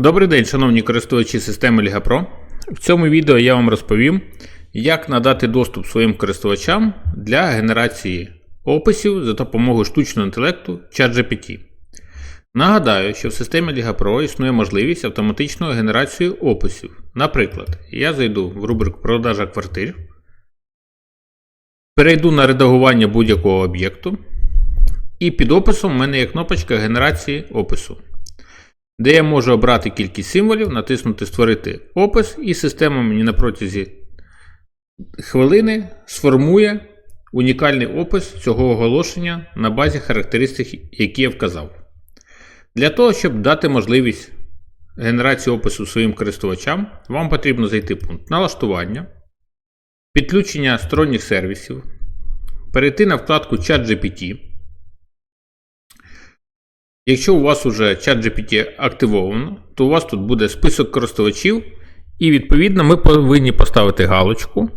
Добрий день, шановні користувачі системи Liga Pro. В цьому відео я вам розповім, як надати доступ своїм користувачам для генерації описів за допомогою штучного інтелекту ChatGPT. Нагадаю, що в системі Liga Pro існує можливість автоматичної генерації описів. Наприклад, я зайду в рубрику Продажа квартир, перейду на редагування будь-якого об'єкту, і під описом в мене є кнопочка генерації опису де я можу обрати кількість символів, натиснути Створити опис, і система мені на протязі хвилини сформує унікальний опис цього оголошення на базі характеристик, які я вказав. Для того, щоб дати можливість генерації опису своїм користувачам, вам потрібно зайти в пункт налаштування, підключення сторонніх сервісів, перейти на вкладку ChatGPT. Якщо у вас вже ChatGPT активовано, то у вас тут буде список користувачів, і відповідно ми повинні поставити галочку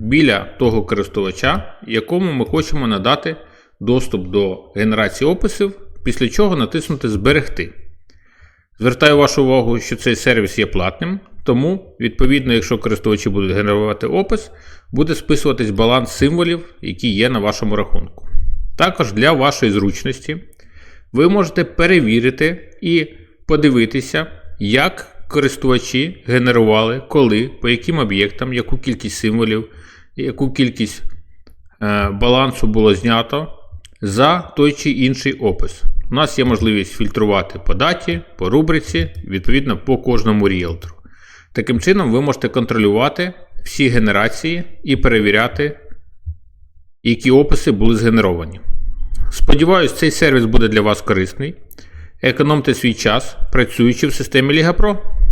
біля того користувача, якому ми хочемо надати доступ до генерації описів, після чого натиснути Зберегти. Звертаю вашу увагу, що цей сервіс є платним, тому, відповідно, якщо користувачі будуть генерувати опис, буде списуватись баланс символів, які є на вашому рахунку. Також для вашої зручності ви можете перевірити і подивитися, як користувачі генерували, коли, по яким об'єктам, яку кількість символів, яку кількість е, балансу було знято за той чи інший опис. У нас є можливість фільтрувати по даті, по рубриці, відповідно по кожному ріелтору. Таким чином, ви можете контролювати всі генерації і перевіряти, які описи були згенеровані. Сподіваюсь, цей сервіс буде для вас корисний. Економте свій час, працюючи в системі Ліга Pro.